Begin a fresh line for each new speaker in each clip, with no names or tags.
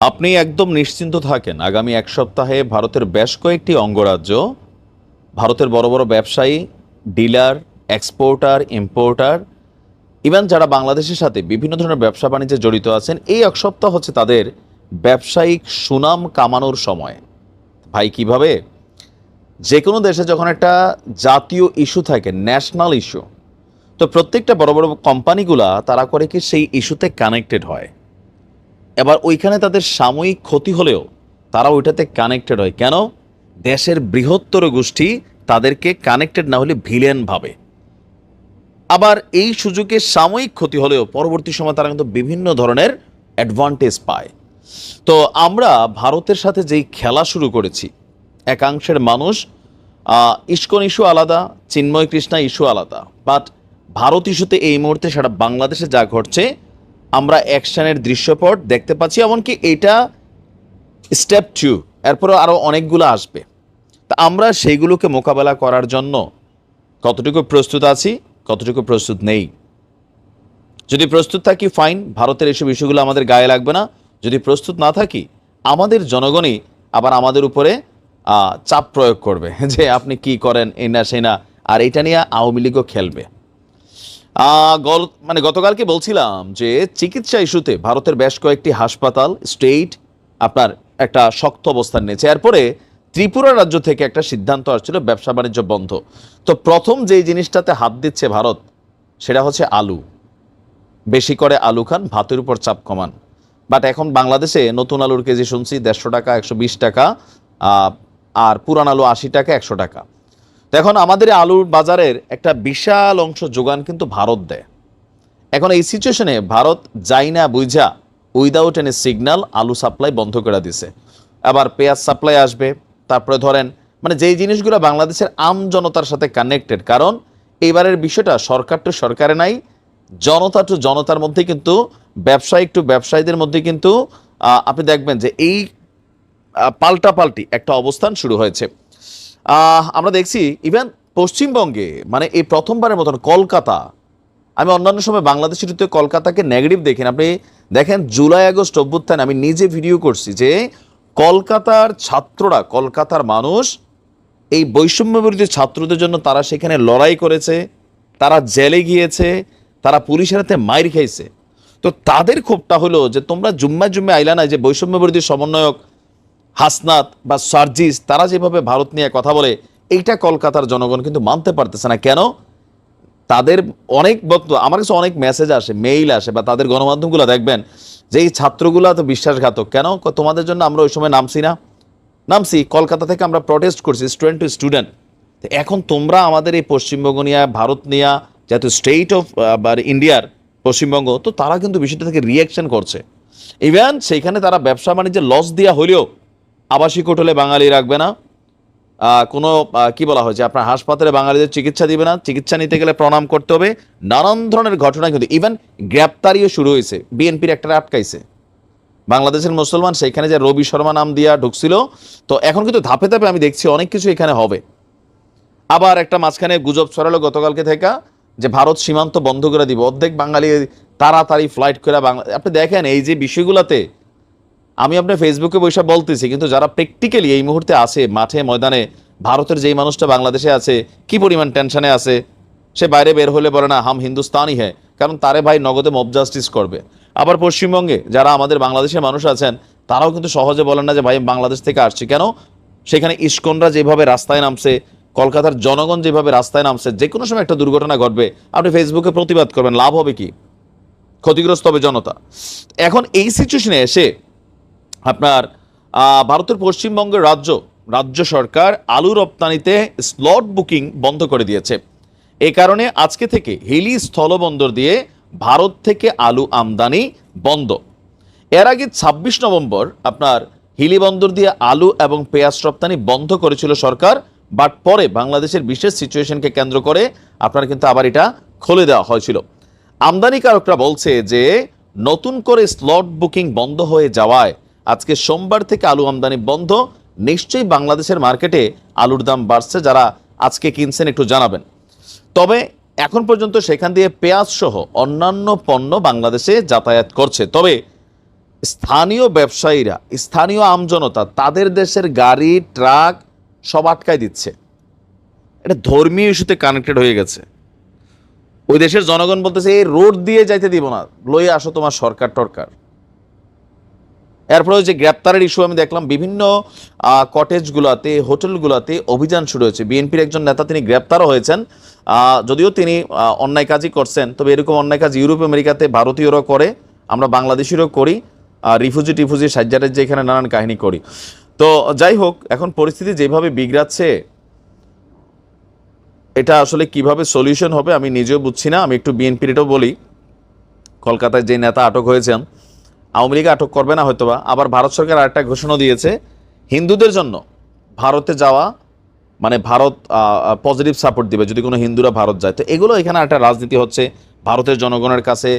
আপনি একদম নিশ্চিন্ত থাকেন, আগামী এক সপ্তাহে ভারতের বেশ কয়েকটি অঙ্গরাজ্য, ভারতের বড় বড় ব্যবসায়ী, ডিলার, এক্সপোর্টার, ইম্পোর্টার, ইভেন যারা বাংলাদেশের সাথে বিভিন্ন ধরনের ব্যবসা বাণিজ্যে জড়িত আছেন, এই এক সপ্তাহ হচ্ছে তাদের ব্যবসায়িক সুনাম কামানোর সময়। ভাই, কীভাবে? যে কোনো দেশে যখন একটা জাতীয় ইস্যু থাকে, ন্যাশনাল ইস্যু, তো প্রত্যেকটা বড় বড় কোম্পানিগুলা তারা করে কি সেই ইস্যুতে কানেক্টেড হয়। এবার ওইখানে তাদের সাময়িক ক্ষতি হলেও তারা ওইটাতে কানেক্টেড হয়। কেন? দেশের বৃহত্তর গোষ্ঠী তাদেরকে কানেক্টেড না হলে ভিলেন ভাবে। আবার এই সুযোগে সাময়িক ক্ষতি হলেও পরবর্তী সময় তারা কিন্তু বিভিন্ন ধরনের অ্যাডভান্টেজ পায়। তো আমরা ভারতের সাথে যেই খেলা শুরু করেছি, একাংশের মানুষ ইস্কন ইস্যু আলাদা, চিন্ময় কৃষ্ণা ইস্যু আলাদা। বাট ভারত ইস্যুতে এই মুহূর্তে সারা বাংলাদেশে যা ঘটছে আমরা অ্যাকশানের দৃশ্যপট দেখতে পাচ্ছি, এমনকি এটা স্টেপ টু এরপরে আরও অনেকগুলো আসবে। তা আমরা সেইগুলোকে মোকাবেলা করার জন্য কতটুকু প্রস্তুত আছি, কতটুকু প্রস্তুত নেই? যদি প্রস্তুত থাকি, ফাইন, ভারতের এসব ইস্যুগুলো আমাদের গায়ে লাগবে না। যদি প্রস্তুত না থাকি, আমাদের জনগণই আবার আমাদের উপরে চাপ প্রয়োগ করবে যে আপনি কি করেন, এই না সেই না, আর এটা নিয়ে আওয়ামী লীগও খেলবে। মানে গতকালকে বলছিলাম যে চিকিৎসা ইস্যুতে ভারতের বেশ কয়েকটি হাসপাতাল, স্টেট, আপনার একটা শক্ত অবস্থান নিয়েছে। এরপরে ত্রিপুরা রাজ্য থেকে একটা সিদ্ধান্ত আসছিল, ব্যবসা বাণিজ্য বন্ধ। তো প্রথম যেই জিনিসটাতে হাত দিচ্ছে ভারত, সেটা হচ্ছে আলু। বেশি করে আলু খান, ভাতের উপর চাপ কমান। বাট এখন বাংলাদেশে নতুন আলুর কেজি শুনছি দেড়শো টাকা, একশো বিশ টাকা আর পুরান আলু আশি টাকা, একশো টাকা। তো এখন আমাদের আলুর বাজারের একটা বিশাল অংশ যোগান কিন্তু ভারত দেয়। এখন এই সিচুয়েশনে ভারত যাই না বুঝা উইদাউট এনি সিগন্যাল আলু সাপ্লাই বন্ধ করে দিছে। আবার পেঁয়াজ সাপ্লাই আসবে, তারপরে ধরেন মানে যেই জিনিসগুলো বাংলাদেশের আম জনতার সাথে কানেক্টেড কারণ এইবারের বিষয়টা সরকার টু সরকারে নাই, জনতা টু জনতার মধ্যে কিন্তু ব্যবসায়িক টু ব্যবসায়ীদের মধ্যে কিন্তু আপনি দেখবেন যে এই পাল্টাপাল্টি একটা অবস্থান শুরু হয়েছে। আমরা দেখছি ইভেন পশ্চিমবঙ্গে মানে এই প্রথমবারের মতন কলকাতা, আমি অন্যান্য সময় বাংলাদেশের ঋতুতে কলকাতাকে নেগেটিভ দেখেন। আপনি দেখেন জুলাই, আগস্ট অভ্যুত্থান, আমি নিজে ভিডিও করছি যে কলকাতার ছাত্ররা, কলকাতার মানুষ এই বৈষম্য ছাত্রদের জন্য তারা সেখানে লড়াই করেছে, তারা জেলে গিয়েছে, তারা পুলিশের হাতে মাইর খাইছে। তো তাদের ক্ষোভটা হলো যে তোমরা জুম্মা জুম্মে আইলা না যে বৈষম্য বিরোধী সমন্বয়ক হাসনাত বা সার্জিস, তারা যেভাবে ভারত নিয়ে কথা বলে, এইটা কলকাতার জনগণ কিন্তু মানতে পারতেছে না। কেন? তাদের অনেক বক্তব্য, আমার কাছে অনেক মেসেজ আসে মেইল আসে বা তাদের গণমাধ্যমগুলো দেখবেন যে এই ছাত্রগুলো তো বিশ্বাসঘাতক। কেন? তোমাদের জন্য আমরা ওই সময় নামছি না? নামছি, কলকাতা থেকে আমরা প্রটেস্ট করছি স্টুডেন্ট টু স্টুডেন্ট এখন তোমরা আমাদের এই পশ্চিমবঙ্গ নিয়ে, ভারত নিয়ে, যেহেতু স্টেট অফ ইন্ডিয়ার পশ্চিমবঙ্গ, তো তারা কিন্তু বিষয়টা থেকে রিয়াকশন করছে। ইভেন সেইখানে তারা ব্যবসা বাণিজ্যে লস দেওয়া হলেও আবাসিক হোটেলে বাঙালি রাখবে না। কোনো কি বলা হয়েছে আপনার হাসপাতালে বাঙালিদের চিকিৎসা দিবে না। চিকিৎসা নিতে গেলে প্রণাম করতে হবে। নানান ধরনের ঘটনা কিন্তু ইভেন গ্রেপ্তারিও শুরু হয়েছে। বিএনপির একটা আটকাইছে। বাংলাদেশের মুসলমান সেখানে যে রবি শর্মা নাম দিয়া ঢুকছিল, তো এখন কিন্তু ধাপে ধাপে আমি দেখছি অনেক কিছু এখানে হবে। আবার একটা মাঝখানে গুজব ছড়ালো গতকালকে থেকে যে ভারত সীমান্ত বন্ধ করে দিব। অর্ধেক বাঙালি তাড়াতাড়ি ফ্লাইট করে বাংলা আপনি দেখেন এই যে বিষয়গুলোতে আমি আপনার ফেসবুকে বৈশা বলতেছি, কিন্তু যারা প্র্যাকটিক্যালি এই মুহূর্তে আছে, মাঠে, ময়দানে, ভারতের যেই মানুষটা বাংলাদেশে আছে, কি পরিমাণ টেনশনে আছে, সে বাইরে বের হলে বলে না, হাম হিন্দুস্তানই হ্যাঁ কারণ তারে ভাই নগদে মব জাস্টিস করবে। আবার পশ্চিমবঙ্গে যারা আমাদের বাংলাদেশের মানুষ আছেন, তারাও কিন্তু সহজে বলেন না যে, ভাই বাংলাদেশ থেকে আসছি। কেন? সেখানে ইস্কনরা যেভাবে রাস্তায় নামছে, কলকাতার জনগণ যেভাবে রাস্তায় নামছে, যে কোনো সময় একটা দুর্ঘটনা ঘটবে। আপনি ফেসবুকে প্রতিবাদ করবেন, লাভ হবে কি? ক্ষতিগ্রস্ত হবে জনতা। এখন এই সিচুয়েশনে এসে আপনার ভারতের পশ্চিমবঙ্গের রাজ্য রাজ্য সরকার আলু রপ্তানিতে স্লট বুকিং বন্ধ করে দিয়েছে। এই কারণে আজকে থেকে হিলি স্থলবন্দর দিয়ে ভারত থেকে আলু আমদানি বন্ধ। এর আগে ছাব্বিশ নভেম্বর আপনার হিলি বন্দর দিয়ে আলু এবং পেঁয়াজ রপ্তানি বন্ধ করেছিল সরকার, বাট পরে বাংলাদেশের বিশেষ সিচুয়েশনকে কেন্দ্র করে আপনার কিন্তু আবার এটা খুলে দেওয়া হয়েছিল। আমদানিকারকরা বলছে যে নতুন করে স্লট বুকিং বন্ধ হয়ে যাওয়ায় আজকে সোমবার থেকে আলু আমদানি বন্ধ। নিশ্চয়ই বাংলাদেশের মার্কেটে আলুর দাম বাড়ছে যারা আজকে কিনছেন একটু জানাবেন। তবে এখন পর্যন্ত সেখান দিয়ে পেঁয়াজ সহ অন্যান্য পণ্য বাংলাদেশে যাতায়াত করছে। তবে স্থানীয় ব্যবসায়ীরা, স্থানীয় আমজনতা তাদের দেশের গাড়ি, ট্রাক সব আটকায় দিচ্ছে। এটা ধর্মীয় ইস্যুতে কানেক্টেড হয়ে গেছে। ওই দেশের জনগণ বলতেছে, এই রোড দিয়ে যাইতে দিব না। লয়ে আসো তোমার সরকার টরকার। এরপরে যে গ্রেপ্তারের ইস্যু আমি দেখলাম, বিভিন্ন কটেজগুলোতে হোটেলগুলোতে অভিযান শুরু হয়েছে। বিএনপির একজন নেতা তিনি গ্রেপ্তারও হয়েছেন। যদিও তিনি অন্যায় কাজই করছেন, তবে এরকম অন্যায় কাজ ইউরোপ, আমেরিকাতে ভারতীয়রাও করে, আমরা বাংলাদেশিরও করি রিফুজি টিফুজি সাজ্জারের যে এখানে নানান কাহিনী করি। তো যাই হোক, এখন পরিস্থিতি যেভাবে বিগড়াচ্ছে, এটা আসলে কীভাবে সলিউশন হবে আমি নিজেও বুঝছি না, আমি একটু বিএনপির এটাও বলি। কলকাতায় যে নেতা আটক হয়েছেন আওয়ামী লীগ আটক করবে না হয়তোবা, আবার ভারত সরকার আরেকটা ঘোষণা দিয়েছে, হিন্দুদের জন্য ভারতে যাওয়া মানে ভারত পজিটিভ সাপোর্ট দিবে, যদি কোনো হিন্দুরা ভারত যায়। তো এগুলো এখানে একটা রাজনীতি হচ্ছে, ভারতের জনগণের কাছে,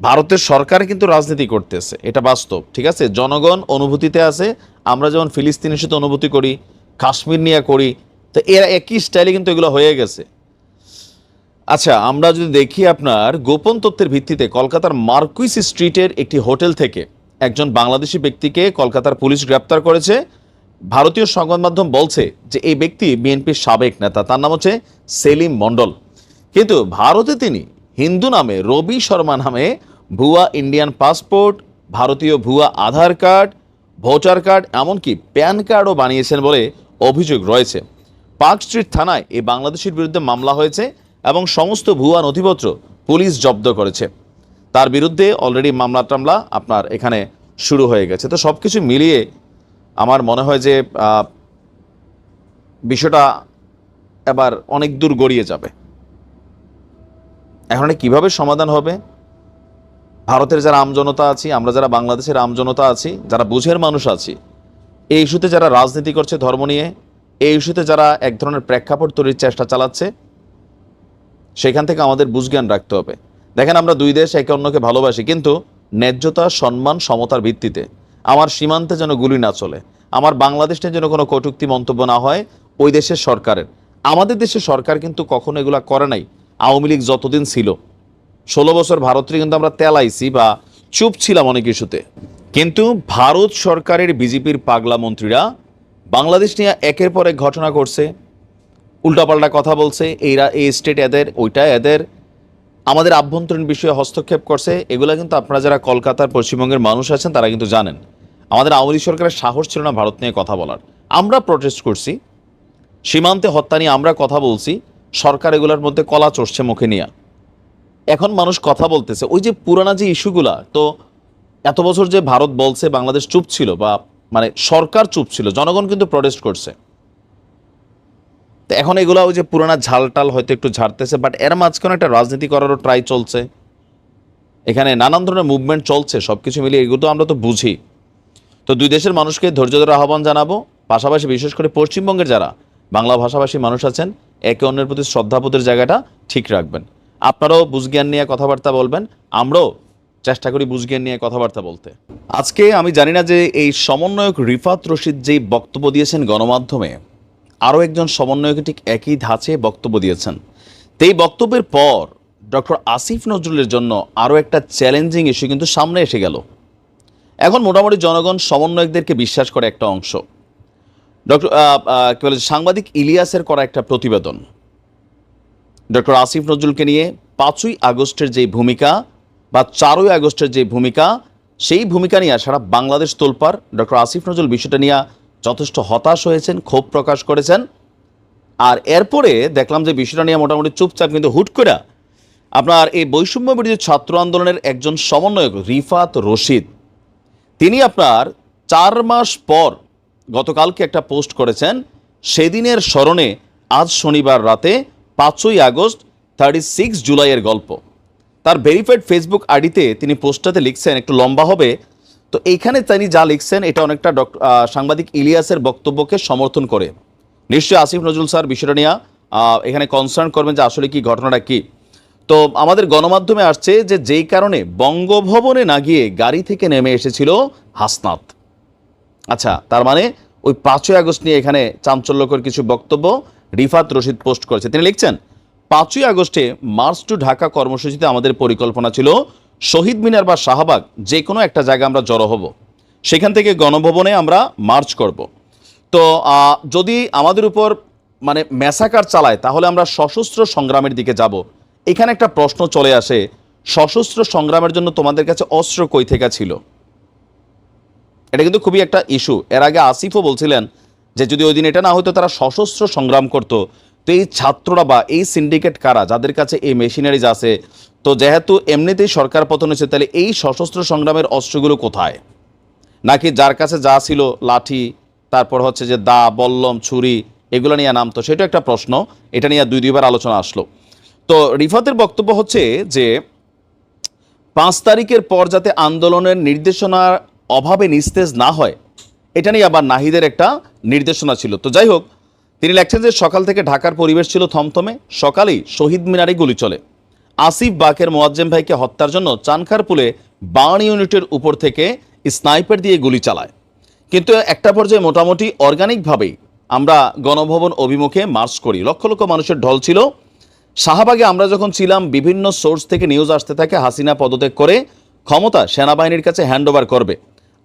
ভারতের সরকার কিন্তু রাজনীতি করতেছে, এটা বাস্তব, ঠিক আছে? জনগণ অনুভূতিতে আছে, আমরা যেমন ফিলিস্তিনের সাথে অনুভূতি করি, কাশ্মীর নিয়ে করি, তো এরা একই স্টাইলে কিন্তু এগুলো হয়ে গেছে। আচ্ছা আমরা যদি দেখি আপনার গোপন তথ্যের ভিত্তিতে কলকাতার মার্কুইস স্ট্রিটের একটি হোটেল থেকে একজন বাংলাদেশি ব্যক্তিকে কলকাতার পুলিশ গ্রেপ্তার করেছে। ভারতীয় সংবাদ মাধ্যম বলছে যে এই ব্যক্তি বিএনপির সাবেক নেতা, তার নাম হচ্ছে সেলিম মণ্ডল। কিন্তু ভারতে তিনি হিন্দু নামে রবি শর্মা নামে ভুয়া ইন্ডিয়ান পাসপোর্ট, ভারতীয় ভুয়া আধার কার্ড, ভোটার কার্ড, এমনকি প্যান কার্ডও বানিয়েছেন বলে অভিযোগ রয়েছে। পার্ক স্ট্রিট থানায় এই বাংলাদেশের বিরুদ্ধে মামলা হয়েছে। এবং সমস্ত ভুয়া নথিপত্র পুলিশ জব্দ করেছে। তার বিরুদ্ধে অলরেডি মামলা টামলা আপনার এখানে শুরু হয়ে গেছে। তো সব কিছু মিলিয়ে আমার মনে হয় যে বিষয়টা এবার অনেক দূর গড়িয়ে যাবে। এখন কীভাবে সমাধান হবে? ভারতের যারা আমজনতা আছি, আমরা যারা বাংলাদেশের আমজনতা আছি, যারা বুঝের মানুষ আছি, এই ইস্যুতে যারা রাজনীতি করছে ধর্ম নিয়ে, এই ইস্যুতে যারা এক ধরনের প্রেক্ষাপট তৈরির চেষ্টা চালাচ্ছে সেখান থেকে আমাদের বুঝজ্ঞান রাখতে হবে। দেখেন আমরা দুই দেশ একে অন্যকে ভালোবাসি, কিন্তু ন্যায্যতা, সম্মান, সমতার ভিত্তিতে আমার সীমান্তে যেন গুলি না চলে, আমার বাংলাদেশ নিয়ে যেন কোনো কটুক্তি মন্তব্য না হয় ওই দেশের সরকারের। আমাদের দেশের সরকার কিন্তু কখনো এগুলা করে নাই, আওয়ামী লীগ যতদিন ছিল। ষোলো বছর ভারতকে কিন্তু আমরা তেলাইছি বা চুপ ছিলাম অনেক ইস্যুতে। কিন্তু ভারত সরকারের বিজেপির পাগলা মন্ত্রীরা বাংলাদেশ নিয়ে একের পর এক ঘটনা করছে উল্টাপাল্টা কথা বলছে এইরা এই স্টেট এদের ওইটা এদের। আমাদের আভ্যন্তরীণ বিষয়ে হস্তক্ষেপ করছে, এগুলো কিন্তু আপনারা যারা কলকাতার পশ্চিমবঙ্গের মানুষ আছেন, তারা কিন্তু জানেন। আমাদের আওয়ামী সরকারের সাহস ছিল না ভারত নিয়ে কথা বলার। আমরা প্রটেস্ট করছি, সীমান্তে হত্যা নিয়ে আমরা কথা বলছি, সরকার এগুলোর মধ্যে কলা চড়ছে মুখে নিয়ে। এখন মানুষ কথা বলতেছে, ওই যে পুরানা যে ইস্যুগুলা, তো এত বছর যে ভারত বলছে বাংলাদেশ চুপ ছিল বা মানে সরকার চুপ ছিল, জনগণ কিন্তু প্রটেস্ট করছে। তো এখন এগুলা ওই যে পুরানা ঝালটাল হয়তো একটু ঝাড়তেছে বাট এর মাঝখানে একটা রাজনীতি করারও ট্রাই চলছে। এখানে নানান ধরনের মুভমেন্ট চলছে সব কিছু মিলিয়ে এগুলো তো আমরা তো বুঝি। তো দুই দেশের মানুষকে ধৈর্য ধরে আহ্বান জানাব, পাশাপাশি বিশেষ করে পশ্চিমবঙ্গের যারা বাংলা ভাষাভাষী মানুষ আছেন, একে অন্যের প্রতি শ্রদ্ধাবোধের জায়গাটা ঠিক রাখবেন। আপনারাও বুঝজ্ঞান নিয়ে কথাবার্তা বলবেন, আমরাও চেষ্টা করি বুঝজ্ঞান নিয়ে কথাবার্তা বলতে। আজকে আমি জানি না যে এই সমন্বয়ক রিফাত রশিদ যেই বক্তব্য দিয়েছেন গণমাধ্যমে আরও একজন সমন্বয়ক ঠিক একই ধাঁচে বক্তব্য দিয়েছেন। তো এই বক্তব্যের পর ডক্টর আসিফ নজরুলের জন্য আরও একটা চ্যালেঞ্জিং ইস্যু কিন্তু সামনে এসে গেল। এখন মোটামুটি জনগণ সমন্বয়কদেরকে বিশ্বাস করে একটা অংশ। ডক্টর কি বলে, সাংবাদিক ইলিয়াসের করা একটা প্রতিবেদন। ডক্টর আসিফ নজরুলকে নিয়ে পাঁচই আগস্টের যে ভূমিকা বা চারই আগস্টের যে ভূমিকা, সেই ভূমিকা নিয়ে সারা বাংলাদেশ তোলপার ডক্টর আসিফ নজরুল বিষয়টা নিয়ে যথেষ্ট হতাশ হয়েছেন, ক্ষোভ প্রকাশ করেছেন। আর এরপরে দেখলাম যে বিষয়টা নিয়ে মোটামুটি চুপচাপ কিন্তু হুট করে আপনার এই বৈষম্য বিরোধী ছাত্র আন্দোলনের একজন সমন্বয়ক রিফাত রশিদ, তিনি আপনার চার মাস পর গতকালকে একটা পোস্ট করেছেন, সেদিনের স্মরণে আজ শনিবার রাতে পাঁচই আগস্ট থার্টি সিক্স জুলাইয়ের গল্প। তার ভেরিফাইড ফেসবুক আইডিতে তিনি পোস্টটাতে লিখছেন, একটু লম্বা হবে তো এইখানে তিনি যা লিখছেন, এটা অনেকটা ডক্টর সাংবাদিক ইলিয়াসের বক্তব্যকে সমর্থন করে। নিশ্চয়ই আসিফ নজরুল স্যার বিষয়টা নিয়ে এখানে কনসার্ন করবেন যে আসলে কি, ঘটনাটা কি। তো আমাদের গণমাধ্যমে আসছে যে যেই কারণে বঙ্গভবনে না গিয়ে গাড়ি থেকে নেমে এসেছিল হাসনাত। আচ্ছা তার মানে ওই পাঁচই আগস্ট নিয়ে এখানে চাঞ্চল্যকর কিছু বক্তব্য রিফাত রশিদ পোস্ট করেছে। তিনি লিখছেন, পাঁচই আগস্টে মার্চ টু ঢাকা কর্মসূচিতে আমাদের পরিকল্পনা ছিল শহীদ মিনার বা শাহবাগ যে কোনো একটা জায়গায় আমরা জড়ো হব। সেখান থেকে গণভবনে আমরা মার্চ করব। তো যদি আমাদের উপর মানে ম্যাসাকার চালায়, তাহলে আমরা সশস্ত্র সংগ্রামের দিকে যাব। এখানে একটা প্রশ্ন চলে আসে, সশস্ত্র সংগ্রামের জন্য তোমাদের কাছে অস্ত্র কই থেকে ছিল? এটা কিন্তু খুবই একটা ইস্যু। এর আগে আসিফও বলছিলেন যে, যদি ওই দিন এটা না হতো তারা সশস্ত্র সংগ্রাম করত। তো এই ছাত্ররা বা এই সিন্ডিকেট কারা, যাদের কাছে এই মেশিনারিজ আছে তো যেহেতু এমনিতেই সরকার পতন হয়েছে, তাহলে এই সশস্ত্র সংগ্রামের অস্ত্রগুলো কোথায়? নাকি যার কাছে যা ছিল লাঠি, তারপর হচ্ছে যে দা, বল্লম, ছুরি, এগুলো নিয়ে নামতো? সেটা একটা প্রশ্ন, এটা নিয়ে দুই দুইবার আলোচনা আসলো। তো রিফাতের বক্তব্য হচ্ছে যে, পাঁচ তারিখের পর যাতে আন্দোলনের নির্দেশনার অভাবে নিস্তেজ না হয়, এটা নিয়ে আবার নাহিদের একটা নির্দেশনা ছিল। তো যাই হোক, তিনি লেখছেন যে সকাল থেকে ঢাকার পরিবেশ ছিল থমথমে, সকালেই শহীদ মিনারে গুলি চলে। আসিফ বাকের মোয়াজ্জেম ভাইকে হত্যার জন্য চানখারপুলে বার্ন ইউনিটের উপর থেকে স্নাইপার দিয়ে গুলি চালায়। কিন্তু একটা পর্যায়ে মোটামুটি অর্গানিকভাবেই আমরা গণভবন অভিমুখে মার্চ করি। লক্ষ লক্ষ মানুষের ঢল ছিল। শাহবাগে আমরা যখন ছিলাম, বিভিন্ন সোর্স থেকে নিউজ আসতে থাকে, হাসিনা পদত্যাগ করে ক্ষমতা সেনাবাহিনীর কাছে হ্যান্ডওভার করবে।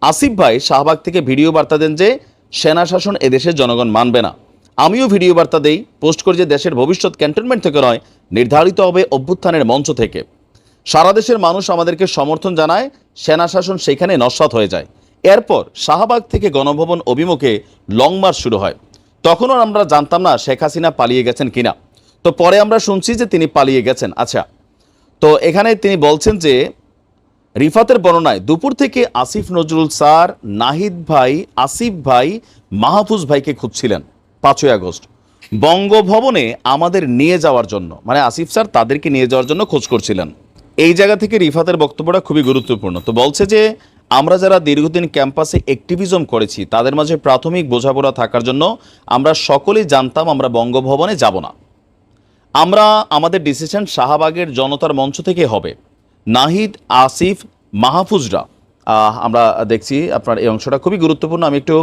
আসিফ ভাই শাহবাগ থেকে ভিডিও বার্তা দেন যে, সেনা শাসন এদেশের জনগণ মানবে না। আমিও ভিডিও বার্তা দেই, পোস্ট করি যে, দেশের ভবিষ্যৎ ক্যান্টনমেন্ট থেকে নয় নির্ধারিত হবে অভ্যুত্থানের মঞ্চ থেকে। সারা দেশের মানুষ আমাদেরকে সমর্থন জানায়, সেনা শাসন সেখানে নস্বাত হয়ে যায়। এরপর শাহবাগ থেকে গণভবন অভিমুখে লং মার্চ শুরু হয়। তখনও আমরা জানতাম না শেখ হাসিনা পালিয়ে গেছেন কিনা। তো পরে আমরা শুনছি যে তিনি পালিয়ে গেছেন। আচ্ছা তো এখানে তিনি বলছেন যে, রিফাতের বর্ণনায় দুপুর থেকে আসিফ নজরুল স্যার, নাহিদ ভাই, আসিফ ভাই, মাহফুজ ভাইকে খুঁজছিলেন পাঁচই আগস্ট। বঙ্গভবনে আমাদের নিয়ে যাওয়ার জন্য মানে আসিফ স্যার তাদেরকে নিয়ে যাওয়ার জন্য খোঁজ করছিলেন। এই জায়গা থেকে রিফাতের বক্তব্যটা খুবই গুরুত্বপূর্ণ। তো বলছে যে, আমরা যারা দীর্ঘদিন ক্যাম্পাসে অ্যাক্টিভিজম করেছি, তাদের মাঝে প্রাথমিক বোঝাপড়া থাকার জন্য আমরা সকলেই জানতাম আমরা বঙ্গভবনে যাব না। আমরা আমাদের ডিসিশন শাহবাগের জনতার মঞ্চ থেকে হবে। নাহিদ, আসিফ, মাহফুজরা আমরা দেখছি আপনার এই অংশটা খুবই গুরুত্বপূর্ণ। আমি একটু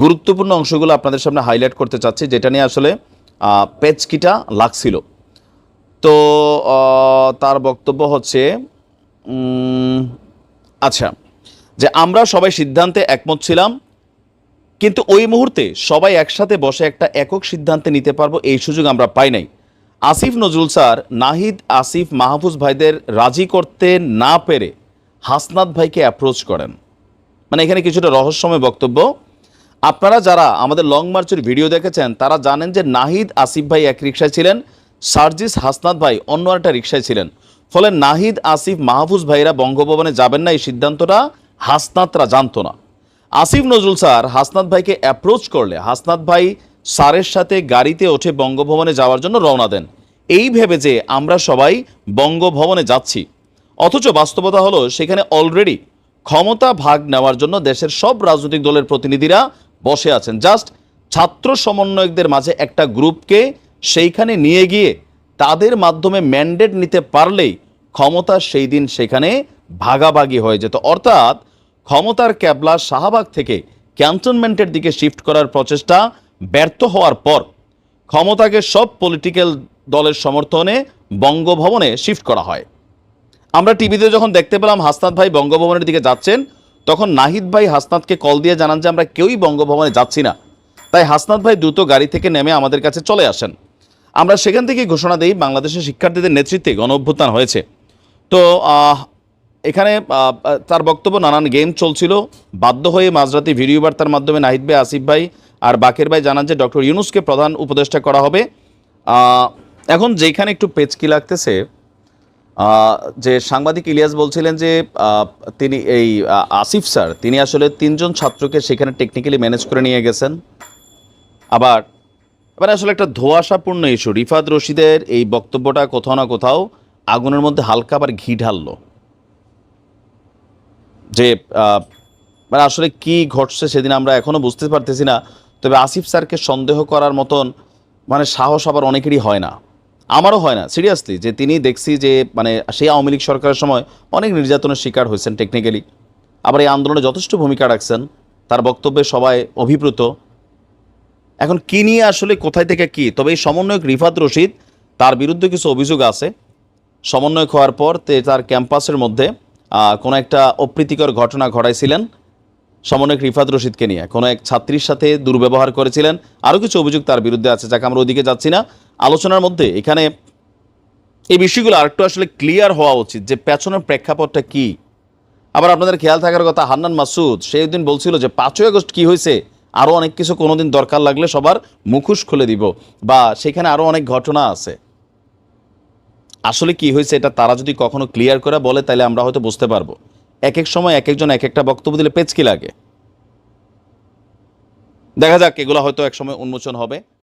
গুরুত্বপূর্ণ অংশগুলো আপনাদের সামনে হাইলাইট করতে চাচ্ছি, যেটা নিয়ে আসলে পেচকিটা লাগছিল। তো তার বক্তব্য হচ্ছে আচ্ছা যে আমরা সবাই সিদ্ধান্তে একমত ছিলাম, কিন্তু ওই মুহূর্তে সবাই একসাথে বসে একটা একক সিদ্ধান্তে নিতে পারব এই সুযোগ আমরা পাই নাই। আসিফ নজরুল স্যার, নাহিদ আসিফ মাহফুজ ভাইদের রাজি করতে না পেরে হাসনাত ভাইকে অ্যাপ্রোচ করেন। মানে এখানে কিছুটা রহস্যময় বক্তব্য। আপনারা যারা আমাদের লং মার্চের ভিডিও দেখেছেন, তারা জানেন যে নাহিদ আসিফ ভাই এক রিক্সায় ছিলেন, সার্জিস হাসনাত ভাই অন্য একটা রিক্সায় ছিলেন। ফলে নাহিদ আসিফ মাহফুজ ভাইরা বঙ্গভবনে যাবেন না, এই সিদ্ধান্তটা হাসনাতরা জানতো না। আসিফ নজরুল স্যার হাসনাত ভাইকে অ্যাপ্রোচ করলে, হাসনাত ভাই স্যারের সাথে গাড়িতে ওঠে বঙ্গভবনে যাওয়ার জন্য রওনা দেন। এই ভেবে যে আমরা সবাই বঙ্গভবনে যাচ্ছি। অথচ বাস্তবতা হলো, সেখানে অলরেডি ক্ষমতা ভাগ নেওয়ার জন্য দেশের সব রাজনৈতিক দলের প্রতিনিধিরা বসে আছেন। জাস্ট ছাত্র সমন্বয়কদের মাঝে একটা গ্রুপকে সেইখানে নিয়ে গিয়ে তাদের মাধ্যমে ম্যান্ডেট নিতে পারলেই ক্ষমতা সেই দিন সেখানে ভাগাভাগি হয়ে যেত। অর্থাৎ ক্ষমতার ক্যাবলা শাহবাগ থেকে ক্যান্টনমেন্টের দিকে শিফট করার প্রচেষ্টা ব্যর্থ হওয়ার পর ক্ষমতাকে সব পলিটিক্যাল দলের সমর্থনে বঙ্গভবনে শিফট করা হয়। আমরা টিভিতে যখন দেখতে পেলাম হাসনাত ভাই বঙ্গভবনের দিকে যাচ্ছেন তখন নাহিদ ভাই হাসনাতকে কল দিয়ে জানান যে আমরা কেউই বঙ্গভবনে যাচ্ছি না। তাই হাসনাত ভাই দ্রুত গাড়ি থেকে নেমে আমাদের কাছে চলে আসেন। আমরা সেখান থেকে ঘোষণা দিই, বাংলাদেশের শিক্ষার্থীদের নেতৃত্বে গণ অভ্যুত্থান হয়েছে। তো এখানে তার বক্তব্য, নানান গেম চলছিল। বাধ্য হয়ে মাঝরাতে ভিডিও বার্তার মাধ্যমে নাহিদ ভাই, আসিফ ভাই আর বাকের ভাই জানান যে ডক্টর ইউনুসকে প্রধান উপদেষ্টা করা হবে। এখন যেখানে একটু পেচকি লাগতেছে যে সাংবাদিক ইলিয়াস বলছিলেন যে তিনি এই আসিফ স্যার, তিনি আসলে তিনজন ছাত্রকে সেখানে টেকনিক্যালি ম্যানেজ করে নিয়ে গেছেন। আবার, এবার আসলে একটা ধোঁয়াশাপূর্ণ ইস্যু রিফাত রশিদের এই বক্তব্যটা কোথাও না কোথাও আগুনের মধ্যে হালকা আবার ঘি ঢাললো। যে মানে আসলে কি ঘটছে সেদিন আমরা এখনও বুঝতে পারতেছি না, তবে আসিফ স্যারকে সন্দেহ করার মতন মানে সাহস আবার অনেকেরই হয় না। আমারও হয় না সিরিয়াসলি যে তিনি দেখছি যে মানে সেই আওয়ামী লীগ সরকারের সময় অনেক নির্যাতনের শিকার হয়েছেন টেকনিক্যালি আবার এই আন্দোলনে যথেষ্ট ভূমিকা রাখছেন, তার বক্তব্যে সবাই অভিপ্রত এখন কি নিয়ে আসলে, কোথায় থেকে কি? তবে এই সমন্বয়ক রিফাত রশিদ, তার বিরুদ্ধে কিছু অভিযোগ আছে। সমন্বয়ক হওয়ার পর তে তার ক্যাম্পাসের মধ্যে কোনো একটা অপ্রীতিকর ঘটনা ঘটাইছিলেন সমন্বয়ক রিফাত রশিদকে নিয়ে। কোনো এক ছাত্রীর সাথে দুর্ব্যবহার করেছিলেন। আরও কিছু অভিযোগ তার বিরুদ্ধে আছে, যাকে আমরা ওদিকে যাচ্ছি না। আলোচনার মধ্যে এখানে এই বিষয়গুলো আরেকটু আসলে ক্লিয়ার হওয়া উচিত যে পেছনের প্রেক্ষাপটটা কি। আবার আপনাদের খেয়াল থাকার কথা হান্নান মাসুদ সেই দিন বলছিল যে পাঁচই আগস্ট কি হয়েছে, আরও অনেক কিছু কোনোদিন দরকার লাগলে সবার মুখোশ খুলে দিব বা সেখানে আরও অনেক ঘটনা আছে। আসলে কি হয়েছে এটা তারা যদি কখনো ক্লিয়ার করে বলে তাহলে আমরা হয়তো বুঝতে পারব। এক এক সময় এক একজন এক একটা বক্তব্য দিলে পেচকি লাগে। দেখা যাক, এগুলো হয়তো এক সময় উন্মোচন হবে।